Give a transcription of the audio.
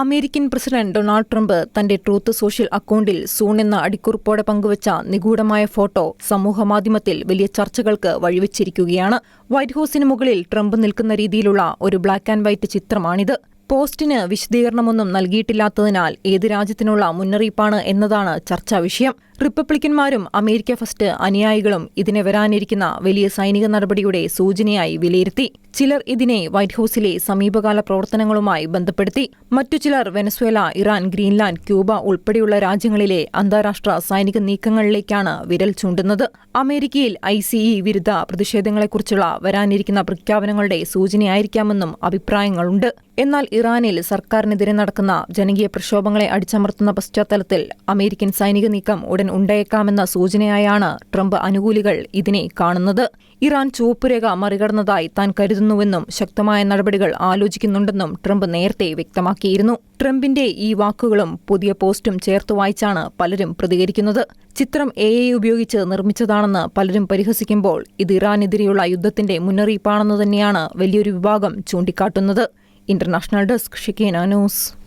American president Donald Trump തന്റെ Truth Social അക്കൗണ്ടിൽ soon എന്ന അടിക്കുറിപ്പോടെ പങ്കുവച്ച നിഗൂഢമായ ഫോട്ടോ സമൂഹമാധ്യമത്തിൽ വലിയ ചർച്ചകൾക്ക് വഴിവെച്ചിരിക്കുകയാണ്. വൈറ്റ് ഹൌസിന് മുകളിൽ ട്രംപ് നിൽക്കുന്ന രീതിയിലുള്ള ഒരു ബ്ലാക്ക് ആൻഡ് വൈറ്റ് ചിത്രമാണിത്. പോസ്റ്റിന് വിശദീകരണമൊന്നും നൽകിയിട്ടില്ലാത്തതിനാൽ ഏത് രാജ്യത്തിനുള്ള മുന്നറിയിപ്പാണ് എന്നതാണ് ചർച്ചാ വിഷയം. റിപ്പബ്ലിക്കന്മാരും അമേരിക്ക ഫസ്റ്റ് അനുയായികളും ഇതിനെ വരാനിരിക്കുന്ന വലിയ സൈനിക നടപടിയുടെ സൂചനയായി വിലയിരുത്തി. ചിലർ ഇതിനെ വൈറ്റ് ഹൌസിലെ സമീപകാല പ്രവർത്തനങ്ങളുമായി ബന്ധപ്പെടുത്തി. മറ്റു ചിലർ വെനസ്വേല ഇറാൻ ഗ്രീൻലാൻഡ് ക്യൂബ ഉൾപ്പെടെയുള്ള രാജ്യങ്ങളിലെ അന്താരാഷ്ട്ര സൈനിക നീക്കങ്ങളിലേക്കാണ് വിരൽ ചൂണ്ടുന്നത്. അമേരിക്കയിൽ ഐ സിഇ വിരുദ്ധ പ്രതിഷേധങ്ങളെക്കുറിച്ചുള്ള വരാനിരിക്കുന്ന പ്രഖ്യാപനങ്ങളുടെ സൂചനയായിരിക്കാമെന്നും അഭിപ്രായങ്ങളുണ്ട്. എന്നാൽ ഇറാനിൽ സർക്കാരിനെതിരെ നടക്കുന്ന ജനകീയ പ്രക്ഷോഭങ്ങളെ അടിച്ചമർത്തുന്ന പശ്ചാത്തലത്തിൽ അമേരിക്കൻ സൈനിക നീക്കം ഉടൻ ഉണ്ടായേക്കാമെന്ന സൂചനയായാണ് ട്രംപ് അനുകൂലികൾ ഇതിനെ കാണുന്നത്. ഇറാൻ ചുവപ്പുരേഖ മറികടന്നതായി താൻ കരുതുന്നുവെന്നും ശക്തമായ നടപടികൾ ആലോചിക്കുന്നുണ്ടെന്നും ട്രംപ് നേരത്തെ വ്യക്തമാക്കിയിരുന്നു. ട്രംപിന്റെ ഈ വാക്കുകളും പുതിയ പോസ്റ്റും ചേർത്ത് വായിച്ചാണ് പലരും പ്രതികരിക്കുന്നത്. ചിത്രം എ ഐ ഉപയോഗിച്ച് നിർമ്മിച്ചതാണെന്ന് പലരും പരിഹസിക്കുമ്പോൾ ഇത് ഇറാനെതിരെയുള്ള യുദ്ധത്തിന്റെ മുന്നറിയിപ്പാണെന്ന് തന്നെയാണ് വലിയൊരു വിഭാഗം ചൂണ്ടിക്കാട്ടുന്നത്. ഇന്റർനാഷണൽ ഡെസ്ക് ഷിക്കേന ന്യൂസ്.